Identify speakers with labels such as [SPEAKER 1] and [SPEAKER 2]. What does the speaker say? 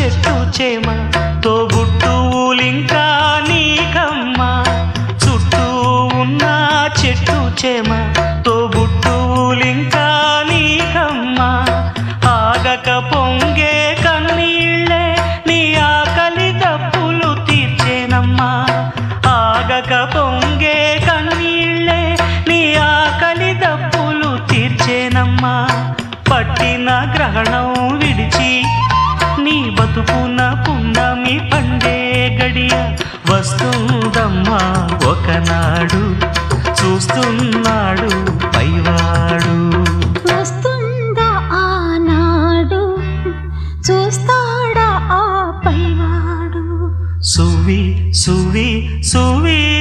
[SPEAKER 1] చెట్టు చేమ తోబుట్టు ఊలింకా నీకమ్మ. చుట్టూ ఉన్న చెట్టు చేమ తోబుట్టు ఊలింకా నీకమ్మ. ఆగక పొంగే కన్నీళ్ళే నీ ఆకలి తప్పులు తీర్చేనమ్మా. ఆగక పొంగే కన్నీళ్ళే నీ ఆకలి తప్పులు తీర్చేనమ్మా. పట్టిన గ్రహణం పొదుపున పున్నమి పండే గడియ వస్తుందమ్మా ఒకనాడు. చూస్తున్నాడు పైవాడు. వస్తుందా ఆనాడు? చూస్తాడా ఆ పైవాడు? సువి సువి సువీ